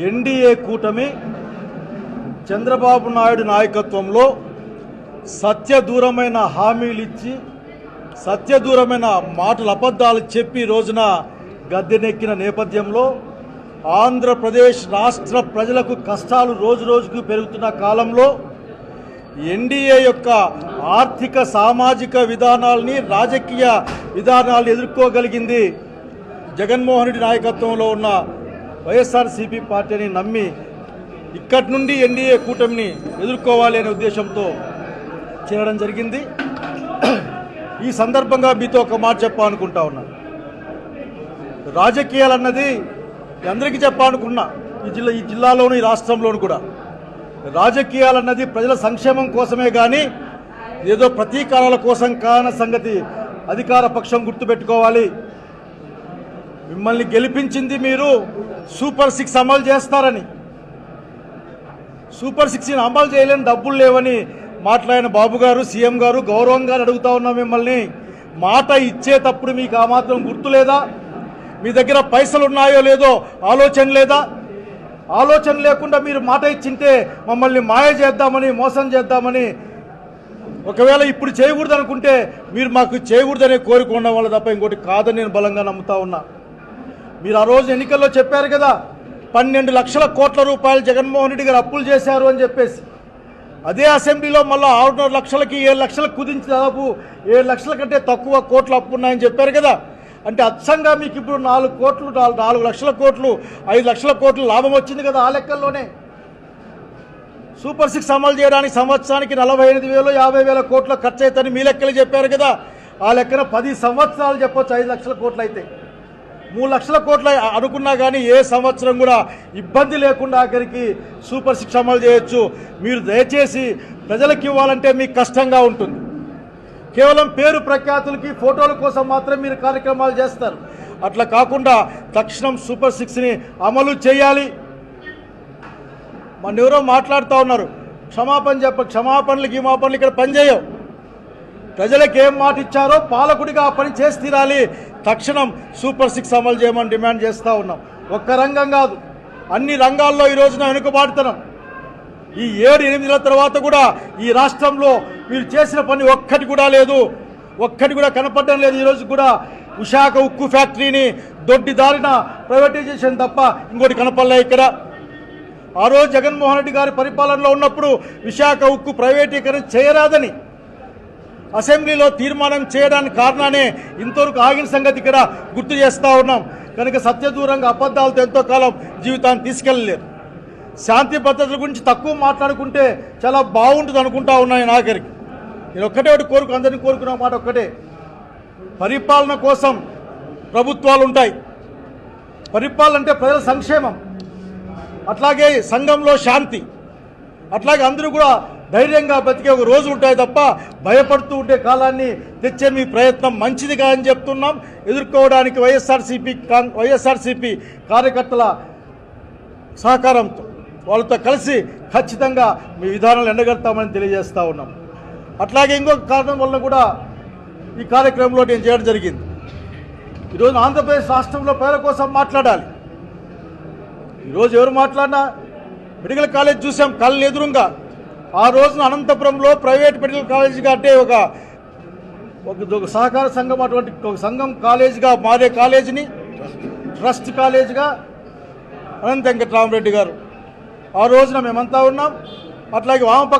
NDA కూటమి చంద్రబాబు నాయుడు నాయకత్వంలో సత్యదూరమైన హామీలు ఇచ్చి సత్యదూరమైన మాటలు అబద్ధాలు చెప్పి రోజున గద్దెనెక్కిన నేపథ్యంలో ఆంధ్రప్రదేశ్ రాష్ట్ర ప్రజలకు కష్టాలు రోజు రోజుకు పెరుగుతున్న కాలంలో ఎన్డీఏ యొక్క ఆర్థిక సామాజిక విధానాల్ని రాజకీయ విధానాలను ఎదుర్కోగలిగింది జగన్మోహన్ రెడ్డి నాయకత్వంలో ఉన్న వైఎస్ఆర్సీపీ పార్టీని నమ్మి ఇక్కడి నుండి ఎన్డీఏ కూటమిని ఎదుర్కోవాలి అనే ఉద్దేశంతో చేరడం జరిగింది. ఈ సందర్భంగా మీతో ఒక మాట చెప్పాలనుకుంటా ఉన్నా. రాజకీయాలు అన్నది అందరికీ చెప్పాలనుకున్నా ఈ జిల్లా ఈ జిల్లాలోను ఈ రాష్ట్రంలోను కూడా. రాజకీయాలు అన్నది ప్రజల సంక్షేమం కోసమే కానీ ఏదో ప్రతీకారాల కోసం కాన సంగతి అధికార పక్షం గుర్తుపెట్టుకోవాలి. మిమ్మల్ని గెలిపించింది మీరు సూపర్ సిక్స్ అమలు చేస్తారని. సూపర్ సిక్స్ అమలు చేయలేని డబ్బులు లేవని మాట్లాడిన బాబు గారు సీఎం గారు గౌరవంగా అడుగుతా ఉన్నాం మిమ్మల్ని. మాట ఇచ్చేటప్పుడు మీకు ఆ మాత్రం గుర్తు లేదా మీ దగ్గర పైసలు ఉన్నాయో లేదో ఆలోచన లేదా? ఆలోచన లేకుండా మీరు మాట ఇచ్చింటే మమ్మల్ని మాయ చేద్దామని మోసం చేద్దామని. ఒకవేళ ఇప్పుడు చేయకూడదు అనుకుంటే మీరు మాకు చేయకూడదనే కోరిక ఉండడం వల్ల తప్ప ఇంకోటి కాదని నేను బలంగా నమ్ముతా ఉన్నా. మీరు ఆ రోజు ఎన్నికల్లో చెప్పారు కదా పన్నెండు లక్షల కోట్ల రూపాయలు జగన్మోహన్ రెడ్డి గారు అప్పులు చేశారు అని చెప్పేసి. అదే అసెంబ్లీలో మళ్ళీ ఆరున్నర లక్షలకి ఏడు లక్షలకు కుదించి దాదాపు ఏడు లక్షల కంటే తక్కువ కోట్లు అప్పు ఉన్నాయని చెప్పారు కదా. అంటే అచ్చంగా మీకు ఇప్పుడు నాలుగు కోట్లు నాలుగు లక్షల కోట్లు ఐదు లక్షల కోట్లు లాభం వచ్చింది కదా ఆ లెక్కల్లోనే. సూపర్ సిక్స్ అమలు చేయడానికి సంవత్సరానికి నలభై ఎనిమిది వేలు యాభై వేల కోట్ల ఖర్చు అవుతుందని మీ లెక్కలు చెప్పారు కదా. ఆ లెక్కన పది సంవత్సరాలు చెప్పొచ్చు ఐదు లక్షల కోట్లు అయితే. మూడు లక్షల కోట్ల అనుకున్నా కానీ ఏ సంవత్సరం కూడా ఇబ్బంది లేకుండా ఆఖరికి సూపర్ శిక్ష అమలు చేయొచ్చు. మీరు దయచేసి ప్రజలకు ఇవ్వాలంటే మీకు కష్టంగా ఉంటుంది. కేవలం పేరు ప్రఖ్యాతులకి ఫోటోల కోసం మాత్రం మీరు కార్యక్రమాలు చేస్తారు. అట్లా కాకుండా తక్షణం సూపర్ సిక్స్ని అమలు చేయాలి. మన ఎవరో మాట్లాడుతూ ఉన్నారు. క్షమాపణ చెప్ప క్షమాపణలు గిమాపణలు ఇక్కడ పనిచేయవు. ప్రజలకు ఏం మాట ఇచ్చారో పాలకుడిగా ఆ పని చేసి తీరాలి. తక్షణం సూపర్ సిక్స్ అమలు చేయమని డిమాండ్ చేస్తూ ఉన్నాం. ఒక్క రంగం కాదు అన్ని రంగాల్లో ఈ రోజున వెనుకబాటుతున్నాం ఈ ఏడు ఎనిమిదిల తర్వాత కూడా ఈ రాష్ట్రంలో మీరు చేసిన పని ఒక్కటి కూడా లేదు. ఒక్కటి కూడా కనపడడం లేదు. ఈరోజు కూడా విశాఖ ఉక్కు ఫ్యాక్టరీని దొడ్డి దారిన ప్రైవేటైజేషన్ తప్ప ఇంకోటి కనపడలే ఇక్కడ. ఆ రోజు జగన్మోహన్ రెడ్డి గారి పరిపాలనలో ఉన్నప్పుడు విశాఖ ఉక్కు ప్రైవేటీకరణ చేయరాదని అసెంబ్లీలో తీర్మానం చేయడానికి కారణానే ఇంతవరకు ఆగిన సంగతి ఇక్కడ గుర్తు చేస్తూ ఉన్నాం. కనుక సత్యదూరంగా అబద్ధాలతో ఎంతో కాలం జీవితాన్ని తీసుకెళ్ళలేరు. శాంతి భద్రతల గురించి తక్కువ మాట్లాడుకుంటే చాలా బాగుంటుంది అనుకుంటా ఉన్నాయి నాగరికి. నేను ఒక్కటే ఒకటి కోరుకు అందరినీ కోరుకున్న మాట ఒక్కటే. పరిపాలన కోసం ప్రభుత్వాలు ఉంటాయి. పరిపాలన అంటే ప్రజల సంక్షేమం. అట్లాగే సంఘంలో శాంతి. అట్లాగే అందరూ కూడా ధైర్యంగా బతికే ఒక రోజు ఉంటాయి తప్ప భయపడుతూ ఉండే కాలాన్ని తెచ్చే మీ ప్రయత్నం మంచిదిగా అని చెప్తున్నాం. ఎదుర్కోవడానికి వైఎస్ఆర్సీపీ వైఎస్ఆర్సీపీ కార్యకర్తల సహకారంతో వాళ్ళతో కలిసి ఖచ్చితంగా మీ విధానాలు ఎండగడతామని తెలియజేస్తూ ఉన్నాం. అట్లాగే ఇంకొక కారణం వల్ల కూడా ఈ కార్యక్రమంలో నేను చేయడం జరిగింది. ఈరోజు ఆంధ్రప్రదేశ్ రాష్ట్రంలో పేద కోసం మాట్లాడాలి. ఈరోజు ఎవరు మాట్లాడినా మెడికల్ కాలేజ్ చూసాం కళ్ళు ఎదురుగా ఆ రోజున అనంతపురంలో ప్రైవేట్ మెడికల్ కాలేజీగా అంటే ఒక ఒక ఒక సహకార సంఘం అటువంటి ఒక సంఘం కాలేజీగా మారే కాలేజీని ట్రస్ట్ కాలేజీగా అనంత వెంకటరామరెడ్డి గారు. ఆ రోజున మేమంతా ఉన్నాం. అట్లాగే వామపక్ష